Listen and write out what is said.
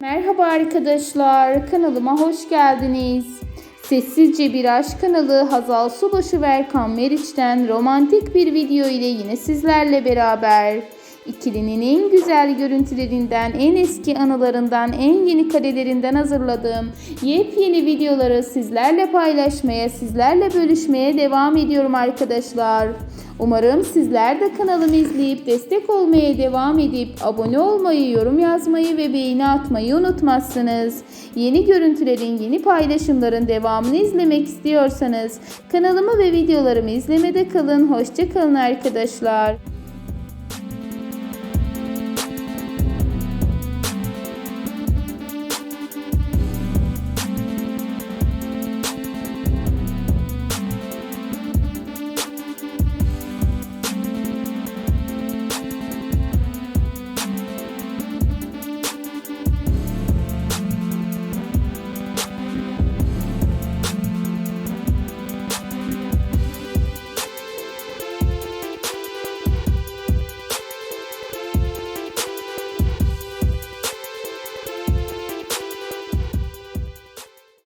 Merhaba arkadaşlar, kanalıma hoş geldiniz. Sessizce Bir Aşk kanalı Hazal Subaşı ve Erkan Meriç'ten romantik bir video ile yine sizlerle beraber. İkilinin en güzel görüntülerinden, en eski anılarından, en yeni karelerinden hazırladığım yepyeni videoları sizlerle paylaşmaya, sizlerle bölüşmeye devam ediyorum arkadaşlar. Umarım sizler de kanalımı izleyip destek olmaya devam edip abone olmayı, yorum yazmayı ve beğeni atmayı unutmazsınız. Yeni görüntülerin, yeni paylaşımların devamını izlemek istiyorsanız kanalımı ve videolarımı izlemede kalın. Hoşça kalın arkadaşlar.